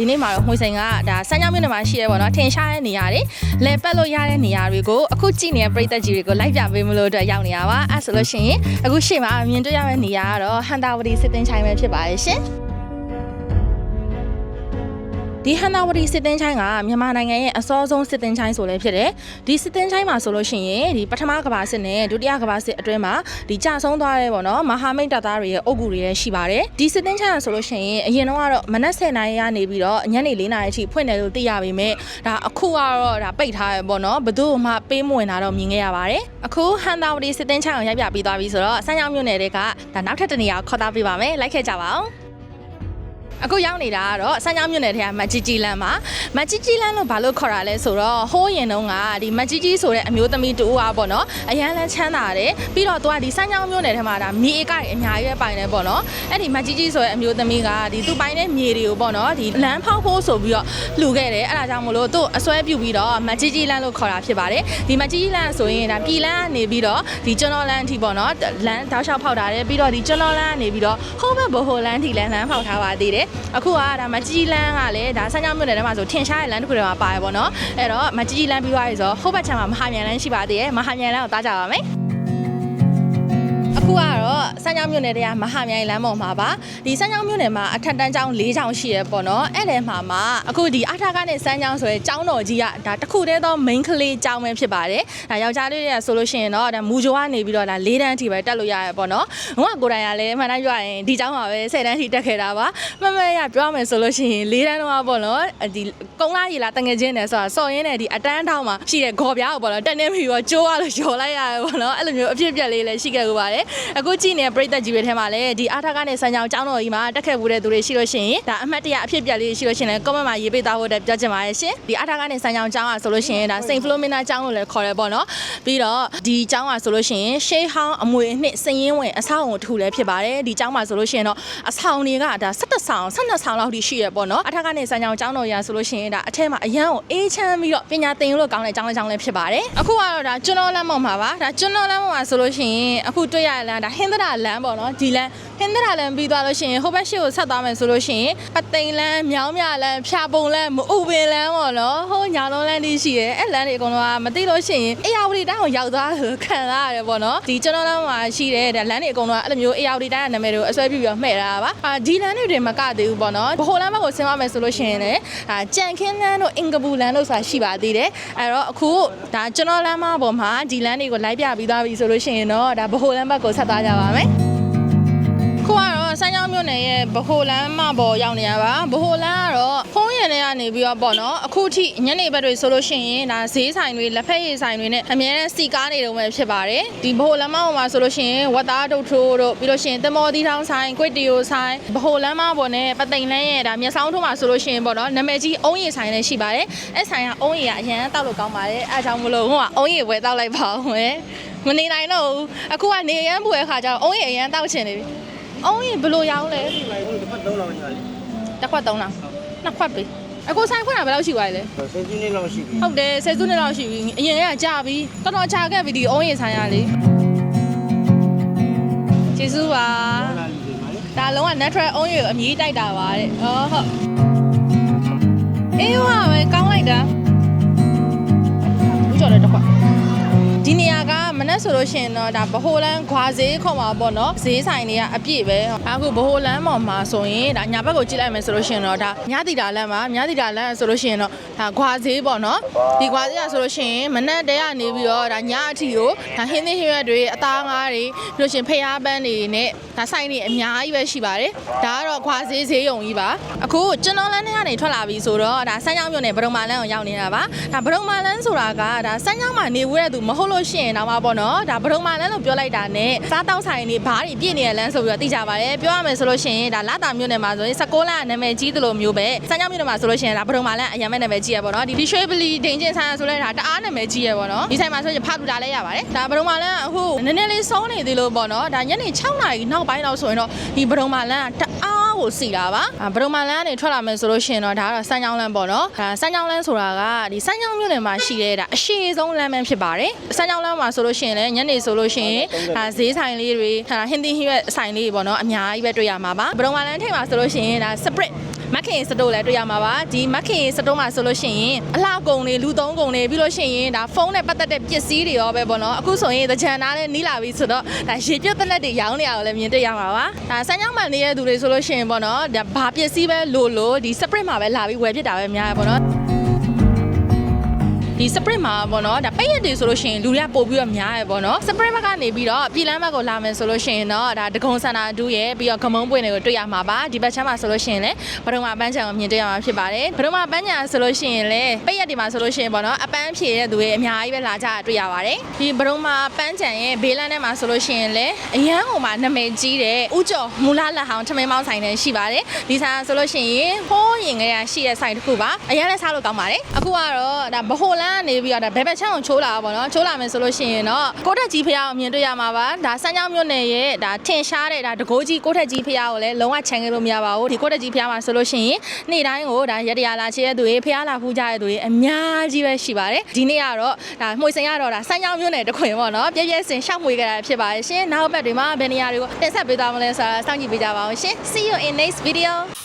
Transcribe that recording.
ဒီနေ့မှာတော့မှွေစိန်ကဒါစမ်းကြောင်းမြို့နယ်မှာရှိရဲပေါ့နော်ထင်ရှားတဲ့နေရာတွေလဲပတ်လို့ရတဲ့နေရာတွေကိုအခုကြည့်နေတဲ့ပြည်သက်ကြီးတွေကိုလိုက်ပြပေးမလို့အတွက်ရောက်နေရပါအဲ့ဆိုလို့ရှိရင်အခုရှေ့မှာမြင်တွေ့ရမယ့်နေရာကတော့ဟန်တာဝတီစစ်တင်ချိုင်းပဲဖြစ်ပါတယ်ရှင် ဒီဟန်နာဝတီစစ်တင်ချိုင်းကမြန်မာနိုင်ငံရဲ့အစောဆုံးစစ်တင်ချိုင်းဆိုလည်းဖြစ်တယ်။ဒီစစ်တင်ချိုင်းမှာဆိုလို့ရှိရင်ဒီပထမကမ္ဘာစစ်နဲ့ဒုတိယကမ္ဘာစစ်အတွင်းမှာဒီကြာဆုံးသွားတဲ့ပေါ့နော်မဟာမိတ်တပ်သားတွေရဲ့အုပ်ကူတွေရဲ့ရှိပါတယ်။ဒီစစ်တင်ချိုင်းကဆိုလို့ရှိရင်အရင်တော့ကတော့မနက်10:00နာရီကနေပြီးတော့ညနေ4:00နာရီအထိဖွင့်တယ်လို့သိရပေမဲ့ဒါအခုကတော့ဒါပိတ်ထားရပေါ့နော်ဘယ်သူမှပေးမဝင်တာတော့မြင်ခဲ့ရပါတယ်။အခုဟန်နာဝတီစစ်တင်ချိုင်းကိုရိုက်ပြပေးသွားပြီဆိုတော့စမ်းချောင်းမြို့နယ်တွေကဒါနောက်ထပ်တစ်နေရာကိုခေါ်သားပေးပါမယ်။လိုက်ခဲ့ကြပါအောင်။ အခုရောက်နေတာကတော့စမ်းချောင်းမြို့နယ်ထဲကမကြီးကြီးလမ်းမှာမကြီးကြီးလမ်းလို့ဘာလို့ခေါ်တာလဲဆိုတော့ဟိုးရင်တုန်းကဒီမကြီးကြီးဆိုတဲ့အမျိုးသမီးတူအားပေါ့နော်အရန်လန်းချမ်းသာတယ်ပြီးတော့သူကဒီစမ်းချောင်းမြို့နယ်ထဲမှာဒါမြေဧကတွေအများကြီးပဲပိုင်တယ်ပေါ့နော်အဲ့ဒီမကြီးကြီးဆိုတဲ့အမျိုးသမီးကဒီသူပိုင်တဲ့မြေတွေကိုပေါ့နော်ဒီလမ်းဖောက်ဖို့ဆိုပြီးတော့လှူခဲ့တယ်အဲ့ဒါကြောင့်မလို့သူ့အစွဲပြုပြီးတော့မကြီးကြီးလမ်းလို့ခေါ်တာဖြစ်ပါတယ်ဒီမကြီးကြီးလမ်းဆိုရင်ဒါပြည်လမ်းကနေပြီးတော့ဒီကျွန်းတော်လမ်းအထိပေါ့နော်လမ်းတောက်လျှောက်ဖောက်ထားတယ်ပြီးတော့ဒီကျွန်းတော်လမ်းကနေပြီးတော့ဟိုးဘက်ဘိုဟိုလမ်းထိလမ်းလမ်းဖောက်ထားပါသေးတယ်အခုကဒါမကြီးလန်းကလည်းဒါဆန်းကြောင်းမြို့နယ်ထဲမှာဆိုထင်ရှားတဲ့လမ်းတစ်ခုထဲမှာပါရပေါ့နော်အဲ့တော့မကြီးလန်းပြီးသွားပြီဆိုတော့ဟိုဘက်ခြမ်းမှာမဟာမြန်လန်းရှိပါသေးတယ်မဟာမြန်လန်းကိုတားကြပါမယ် အခုကတော့စမ်းချောင်းမြို့နယ်တည်းကမဟာမြိုင်လမ်းပေါ်မှာပါဒီစမ်းချောင်းမြို့နယ်မှာအထက်တန်းကျောင်း၄ကျောင်းရှိရပေါ့နော်အဲ့ဒီမှာမှာအခုဒီအထာကနဲ့စမ်းချောင်းဆိုရဲကျောင်းတော်ကြီးကဒါတစ်ခုတည်းသော main ကလေးကျောင်းပဲဖြစ်ပါတယ်ဒါယောက်ျားလေးတွေကဆိုလို့ရှိရင်တော့ဒါမူဂျိုကနေပြီးတော့ဒါ၄တန်းအထိပဲတက်လို့ရရပေါ့နော်ဟိုကကိုယ်တိုင်ကလည်းမှန်တိုင်းပြောရရင်ဒီကျောင်းမှာပဲ၁၀တန်းအထိတက်ခဲ့တာပါမမရပြောရမယ်ဆိုလို့ရှိရင်၄တန်းတော့ပေါ့နော်ဒီကုန်းလာရီလာတငယ်ချင်းတယ်ဆိုတာစော်ရင်းနဲ့ဒီအတန်းထောင်းမှာရှိတဲ့ဂေါ်ပြားကိုပေါ့နော်တက်နေပြီတော့ကျိုးရလို့ယော်လိုက်ရတယ်ပေါ့နော်အဲ့လိုမျိုးအဖြစ်အပျက်လေးလည်းရှိခဲ့ကြပါတယ်အခုကြည့်နေတဲ့ပြည်သက်ကြီးတွေထဲမှာလည်းဒီအားထားကနေစံကြောင်ကျောင်းတော်ကြီးမှာတက်ခဲ့မှုတဲ့သူတွေရှိလို့ရှိရင်ဒါအမှတ်တရအဖြစ်အပျက်လေးရှိလို့ရှိရင်လည်း comment မှာရေးပေးသားဖို့အတွက်ပြောချင်ပါတယ်ရှင်ဒီအားထားကနေစံကြောင်ကျောင်းอ่ะဆိုလို့ရှိရင်ဒါ Saint Philomena ကျောင်းလို့လည်းခေါ်ရပေါ့နော်ပြီးတော့ဒီကျောင်းอ่ะဆိုလို့ရှိရင်ရှေးဟောင်းအမွေအနှစ်စည်ရင်းဝင်အဆောက်အုံတစ်ခုလည်းဖြစ်ပါတယ်ဒီကျောင်းမှာဆိုလို့ရှိရင်တော့အဆောင်တွေကဒါ17ဆောင်12ဆောင်လောက်ထိရှိရပေါ့နော်အထက်ကနေစံကြောင်ကျောင်းတော်ရာဆိုလို့ရှိရင်ဒါအထက်မှာအရန်ကိုအေးချမ်းပြီးတော့ပညာသင်လို့ကောင်းတဲ့ကျောင်းလေးကျောင်းလေးဖြစ်ပါတယ်အခုကတော့ဒါကျွန်းတော်လမ်းပေါ်မှာပါဒါကျွန်းတော်လမ်းပေါ်မှာဆိုလို့ရှိရင်အခုတွေ့ရတဲ့ လမ်းဒါဟင်္ဒရာလမ်းပေါ့နော်ဒီလမ်း ဟင်္ဒရာလမ်းပြီးသွားလို့ရှိရင်ဟိုဘက်ရှေ့ကိုဆက်သွားမယ်ဆိုလို့ရှိရင်ပသိမ်လမ်းမြောင်းမြလမ်းဖြာပုံလမ်းမအူပင်လမ်းပေါ့နော်ဟိုညာလုံးလမ်းလေးရှိရဲအဲ့လမ်းတွေအကုန်လုံးကမသိလို့ရှိရင်အေယာဝတီတိုင်းကိုရောက်သွားလို့ခံစားရတယ်ပေါ့နော်ဒီကျွန်းတော်လမ်းမှာရှိတဲ့ဒါလမ်းတွေအကုန်လုံးကအဲ့လိုမျိုးအေယာဝတီတိုင်းရဲ့နာမည်တွေကိုအစွဲပြုပြီးတော့မှဲ့ထားတာပါအာဒီလမ်းတွေတွေမကသေးဘူးပေါ့နော်ဘိုလမ်းဘက်ကိုဆင်းသွားမယ်ဆိုလို့ရှိရင်လည်းဒါကြံခင်းလမ်းတို့အင်္ဂပူလမ်းတို့ဆိုတာရှိပါသေးတယ်အဲ့တော့အခုဒါကျွန်းတော်လမ်းမပေါ်မှာဒီလမ်းတွေကိုလိုက်ပြပြီးသွားပြီဆိုလို့ရှိရင်တော့ဒါဘိုလမ်းဘက်ကိုဆက်သွားကြပါမယ်ခုကတော့စ မ်းချောင်းမြို့နယ်ရဲ့ဗဟိုလမ်းမပေါ်ရောက်နေရပါဗဟိုလမ်းကတော့ဖုံးရံတွေကနေပြီးတော့ပေါ့နော်အခုထိညနေဘက်တွေဆိုလို့ရှိရင်ဒါဈေးဆိုင်တွေလက်ဖက်ရည်ဆိုင်တွေနဲ့အများနဲ့စီကားနေတုံးပဲဖြစ်ပါတယ်ဒီဗဟိုလမ်းမပေါ်မှာဆိုလို့ရှိရင်ဝတ်သားတုတ်ထိုးတို့ပြီးလို့ရှိရင်သမောသီးထောင်းဆိုင်ကွစ်တီယိုဆိုင်ဗဟိုလမ်းမပေါ်နဲ့ပသိမ်လမ်းရဲ့ဒါမျက်စောင်းထိုးမှာဆိုလို့ရှိရင်ပေါ့နော်နာမည်ကြီးအုံးရည်ဆိုင်လည်းရှိပါတယ်အဲ့ဆိုင်ကအုံးရည်ကအရန်တောက်လို့ကောင်းပါတယ်အဲအကြောင်းမလို့ဟိုကအုံးရည်ဝယ်တောက်လိုက်ပါဦးမယ်မနေနိုင်တော့ဘူးအခုကနေရမ်းပွေခါကျတော့အုံးရည်အရန်တောက်ချင်နေပြီ အုံးရည်ဘယ်လိုရောင်းလဲဒီမှာဒီတစ်ဖက်သုံးလောက်ညာလေတစ်ခွက်သုံးလားနှစ်ခွက်ပြီအခုဆိုင်ခွက်တာဘယ်လောက်ရှိပါလဲဆယ်စုနှစ်လောက်ရှိပြီဟုတ်တယ်ဆယ်စုနှစ်လောက်ရှိပြီအရင်ကကြာပြီတော်တော်ကြာခဲ့ပြီဒီအုံးရည်ဆိုင်ရလေကျေးဇူးပါဟုတ်လားလူတွေမှာလေဒါလုံးဝ natural အုံးရည်ကိုအမြည်တိုက်တာပါတဲ့ဟောဟုတ်အေးဟာပဲကောင်းလိုက်တာဘူးကြော်တဲ့တစ်ခွက်ဒီနေရာကမနက် ဆိုလို့ရှိရင်တော့ဒါဗဟိုလန်းခွာဈေးခေါ်မှာပေါ့နော်ဈေးဆိုင်တွေကအပြည့်ပဲအခုဗဟိုလန်းပေါ်မှာဆိုရင်ဒါညာဘက်ကိုကြည့်လိုက်မယ်ဆိုလို့ရှိရင်တော့ဒါမြသီတာလမ်းမှာမြသီတာလမ်းဆိုလို့ရှိရင်တော့ဒါခွာဈေးပေါ့နော်ဒီခွာဈေးကဆိုလို့ရှိရင်မနက်တည်းကနေပြီးတော့ဒါညအထိကိုဒါဟင်းသင်းဟင်းရွက်တွေအသားငါးတွေပြီးလို့ရှိရင်ဖျားပန်းတွေနဲ့ဒါ ဆိုင်တွေအများကြီးပဲရှိပါတယ်ဒါကတော့ခွာဈေးဈေးရုံကြီးပါအခုကျွန်တော်လမ်းထဲကနေထွက်လာပြီဆိုတော့ဒါစမ်းချောင်းမြို့နယ်ဗရုံမာလန်းကိုရောက်နေတာပါဒါဗရုံမာလန်းဆိုတာကဒါစမ်းချောင်းမှာနေဝဲတဲ့သူမဟုတ်လို့ရှိရင်တော့မှာပေါ့နော်ဒါဗရုံမာလန်းလို့ပြောလိုက်တာနဲ့စားတောက်ဆိုင်တွေဘားတွေပြည့်နေတဲ့လမ်းဆိုပြီးတော့သိကြပါတယ်ပြောရမယ်ဆိုလို့ရှိရင်ဒါလာတာမြို့နယ်မှာဆိုရင်16လမ်းနာမည်ကြီးသလိုမျိုးပဲစမ်းချောင်းမြို့နယ်မှာဆိုလို့ရှိရင်ဒါဗရုံမာလန်းအရင်မဲ့နာမည်ကြီးရပေါ့နော်ဒီရွှေပလီဒိန်ချင်းဆိုင်ဆိုလဲဒါတအားနာမည်ကြီးရပေါ့နော်ဒီဆိုင်မှာဆိုရင်ဖာလူတာလည်းရပါတယ်ဒါဗရုံမာလန်းအခုနည်းနည်းလေးစောနေသေးလို့ပေါ့နော်ဒါညနေ6နာရီနောက်ပိုင်းလောက်ဆိုရင်တော့ဒီဗရုံမာလန်းကတအားကိုစီတာပါဘရုံမာလန်းကနေထွက်လာမယ်ဆိုလို့ရှိရင်တော့ဒါကတော့စမ်းချောင်းလန်းပေါ့နော်ဒါစမ်းချောင်းလန်းဆိုတာကဒီစမ်းချောင်းမြို့နယ်မှာရှိတဲ့ဒါအရှိဆုံးလမ်းပဲဖြစ်ပါတယ်စမ်းချောင်းလန်းမှာဆိုလို့ရှိရင်လည်းညနေဆိုလို့ရှိရင်ဒါဈေးဆိုင်လေးတွေဒါဟင်းသီးဟင်းရွက်ဆိုင်လေးတွေပေါ့နော်အများကြီးပဲတွေ့ရမှာပါဘရုံမာလန်းထိပ်မှာဆိုလို့ရှိရင်ဒါ sprit မက်ခင်စတိုးလည်းတွေ့ရမှာပါဒီမက်ခင်စတိုးမှာဆိုလို့ရှိရင်အလှကုံတွေလူသုံးကုံတွေပြီးလို့ရှိရင်ဒါဖုန်းနဲ့ပတ်သက်တဲ့ပစ္စည်းတွေရောပဲပေါ့နော်အခုဆိုရင်သကြံသားလည်းနီးလာပြီဆိုတော့ဒါရေပြတ်သက်လက်တွေရောင်းနေရအောင်လည်းမြင်တွေ့ရမှာပါဒါစမ်းချောင်းမှနေတဲ့သူတွေဆိုလို့ရှိရင်ပေါ့နော်ဒါဘာပစ္စည်းပဲလိုလိုဒီ separate မှာပဲလာပြီးဝယ်ဖြစ်တာပဲများရပေါ့နော် ဒီ spring မှာပေါ့နော်ဒါပိတ်ရက်တွေဆိုလို့ရှိရင်လူတွေကပို့ပြီးတော့များရယ်ပေါ့နော် spring ဘက်ကနေပြီးတော့ပြည်လမ်းဘက်ကိုလာမယ်ဆိုလို့ရှိရင်တော့ဒါဒဂုံစန္ဒာဒူးရယ်ပြီးတော့ခမုံးပွင့်တွေကိုတွေ့ရမှာပါဒီဘက်ချမ်းမှာဆိုလို့ရှိရင်လည်းဘဒုံမှာပန်းချံကိုမြင်တွေ့ရမှာဖြစ်ပါတယ်ဘဒုံမှာပန်းချံဆိုလို့ရှိရင်လည်းပိတ်ရက်တွေမှာဆိုလို့ရှိရင်ပေါ့နော်အပန်းဖြေတဲ့သူတွေအများကြီးပဲလာကြတာတွေ့ရပါတယ်ဒီဘဒုံမှာပန်းချံရဲ့ဘေးလမ်းထဲမှာဆိုလို့ရှိရင်လည်းအရန်ဟိုမှာနာမည်ကြီးတဲ့ဥကျော်မူလလက်ဟောင်းထမင်းမောင်းဆိုင်တွေရှိပါတယ်ဒီဆိုင်ကဆိုလို့ရှိရင်ဟိုးရင်ကလေးကရှိတဲ့ဆိုင်တစ်ခုပါအရန်လည်းစားလို့ကောင်းပါတယ်အခုကတော့ဒါဗဟိုလန်းကနေပြီးတော့ဒါဘယ်ဘက်ချမ်းကိုချိုးလာတာပေါ့နော်ချိုးလာမယ်ဆိုလို့ရှိရင်တော့ကိုထက်ကြီးဖះကိုမြင်တွေ့ရမှာပါဒါစမ်းချောင်းမြို့နယ်ရဲ့ဒါထင်ရှားတဲ့ဒါတကိုးကြီးကိုထက်ကြီးဖះကိုလည်းလုံးဝခြံခဲ့လို့မရပါဘူးဒီကိုထက်ကြီးဖះမှာဆိုလို့ရှိရင်နေ့တိုင်းကိုဒါရတရာလာချေတဲ့သူတွေဖះလာဖူးကြတဲ့သူတွေအများကြီးပဲရှိပါတယ်ဒီနေ့ကတော့ဒါမှွေစင်ရတော့ဒါစမ်းချောင်းမြို့နယ်တစ်ခွင်ပေါ့နော်ပြည့်ပြည့်စင်ရှောက်မွေကြတာဖြစ်ပါတယ်ရှင်နောက်ဘက်တွေမှာဘယ်နေရာတွေကိုတင်ဆက်ပေးသွားမလဲဆိုတာစောင့်ကြည့်ပေးကြပါအောင်ရှင် see you in next video